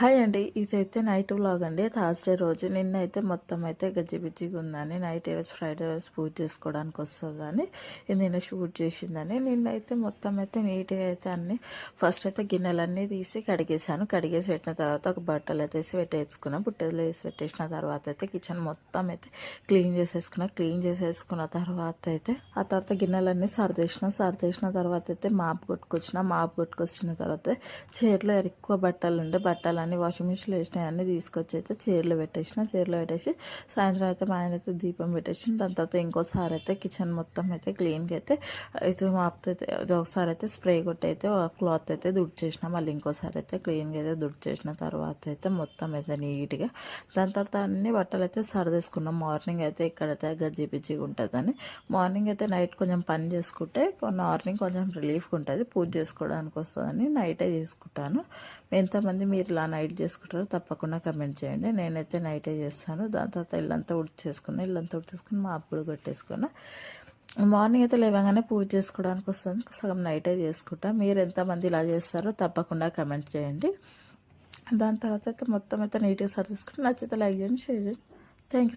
Hi అండి. ఇదైతే night vlog అండి. థర్స్డే రోజు. నిన్న అయితే మొత్తం అయితే గజ్జిబిజ్జిగా ఉందని నైట్ రోజు ఫ్రైడే రోజు పూజ చేసుకోవడానికి వస్తుందని ఇది నిన్న షూట్ చేసిందని నిన్న అయితే మొత్తం అయితే నీట్గా అయితే అన్ని ఫస్ట్ అయితే గిన్నెలన్నీ తీసి కడిగేసాను కడిగేసి పెట్టిన తర్వాత ఒక బట్టలు అయితే వేసి పెట్టేసుకున్నాను బుట్టెలు వేసి పెట్టేసిన తర్వాత అయితే కిచెన్ మొత్తం అయితే క్లీన్ చేసేసుకున్నా. క్లీన్ చేసేసుకున్న తర్వాత అయితే ఆ తర్వాత గిన్నెలన్నీ సర్దేసిన సర్దేసిన తర్వాత అయితే మాపు కొట్టుకొచ్చిన. మాపు కొట్టుకొచ్చిన తర్వాత చీరలో ఎక్కువ బట్టలు ఉండే అన్ని వాషింగ్ మిషన్లో వేసినాయి అన్నీ తీసుకొచ్చి అయితే చీరలు పెట్టేసిన చీరలు పెట్టేసి సాయంత్రం అయితే మా ఆయన అయితే దీపం పెట్టేసిన దాని తర్వాత ఇంకోసారి అయితే కిచెన్ మొత్తం అయితే క్లీన్గా అయితే అయితే మాపుతో అయితే ఒకసారి అయితే స్ప్రే కొట్టి అయితే క్లాత్ అయితే దుడ్డు చేసిన మళ్ళీ ఇంకోసారి అయితే క్లీన్గా అయితే దుడ్డు చేసిన తర్వాత అయితే మొత్తం అయితే నీట్గా దాని తర్వాత అన్ని బట్టలు అయితే సర్దేసుకున్నాం. మార్నింగ్ అయితే ఇక్కడైతే గజ్జి పిజ్జిగా ఉంటుందని. మార్నింగ్ అయితే నైట్ కొంచెం పని చేసుకుంటే మార్నింగ్ కొంచెం రిలీఫ్గా ఉంటుంది. పూజ చేసుకోవడానికి వస్తుందని నైటే చేసుకుంటాను. ఎంతమంది మీరు ఇలా నైట్ నైట్ చేసుకుంటారో తప్పకుండా కమెంట్ చేయండి. నేనైతే నైటే చేస్తాను. దాని తర్వాత ఇల్లంతా ఉడి చేసుకుని ఇల్లంతా ఉడి చేసుకుని మా అప్పుడు కొట్టేసుకున్నా. మార్నింగ్ అయితే లేవగానే పూజ చేసుకోవడానికి వస్తుంది సగం నైటే చేసుకుంటా. మీరు ఎంతమంది ఇలా చేస్తారో తప్పకుండా కమెంట్ చేయండి. దాని తర్వాత అయితే మొత్తం అయితే నీట్గా సర్దేసుకుని నచ్చితే లైక్ చేయండి షేర్ చేయండి. Thank you